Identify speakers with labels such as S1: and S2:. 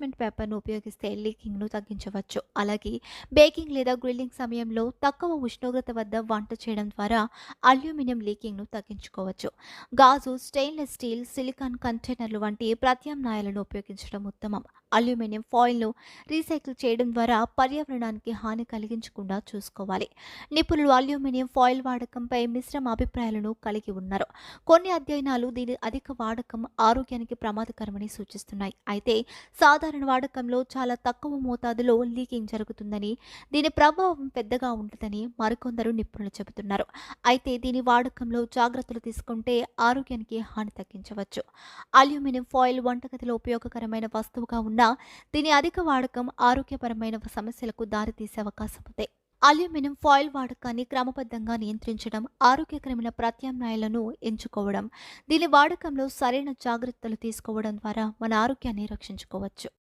S1: Parchment పేపర్ను ఉపయోగిస్తే లీకింగ్ను తగ్గించవచ్చు. అలాగే బేకింగ్ లేదా గ్రిల్లింగ్ సమయంలో తక్కువ ఉష్ణోగ్రత వద్ద వంట చేయడం ద్వారా అల్యూమినియం లీకింగ్ను తగ్గించుకోవచ్చు. గాజు స్టెయిన్లెస్ స్టీల్ సిలికాన్ కంటైనర్లు వంటి ప్రత్యామ్నాయాలను ఉపయోగించడం ఉత్తమం. అల్యూమినియం ఫాయిల్ను రీసైకిల్ చేయడం ద్వారా పర్యావరణానికి హాని కలిగించకుండా చూసుకోవాలి. నిపుణులు అల్యూమినియం ఫాయిల్ వాడకంపై మిశ్రమ అభిప్రాయాలను కలిగి ఉన్నారు. కొన్ని అధ్యయనాలు దీని అధిక వాడకం ఆరోగ్యానికి ప్రమాదకరమని సూచిస్తున్నాయి. అయితే సాధారణ వాడకంలో చాలా తక్కువ మోతాదులో లీకింగ్ జరుగుతుందని దీని ప్రభావం పెద్దగా ఉంటుందని మరికొందరు నిపుణులు చెబుతున్నారు. అయితే దీని వాడకంలో జాగ్రత్తలు తీసుకుంటే ఆరోగ్యానికి హాని తగ్గించవచ్చు. అల్యూమినియం ఫాయిల్ వంటగదిలో ఉపయోగకరమైన వస్తువుగా ఉన్నా దీని అధిక వాడకం ఆరోగ్యపరమైన సమస్యలకు దారితీసే అవకాశం ఉంది. అల్యూమినియం ఫాయిల్ వాడకాన్ని క్రమబద్ధంగా నియంత్రించడం ఆరోగ్యకరమైన ప్రత్యామ్నాయాలను ఎంచుకోవడం దీని వాడకంలో సరైన జాగ్రత్తలు తీసుకోవడం ద్వారా మన ఆరోగ్యాన్ని రక్షించుకోవచ్చు.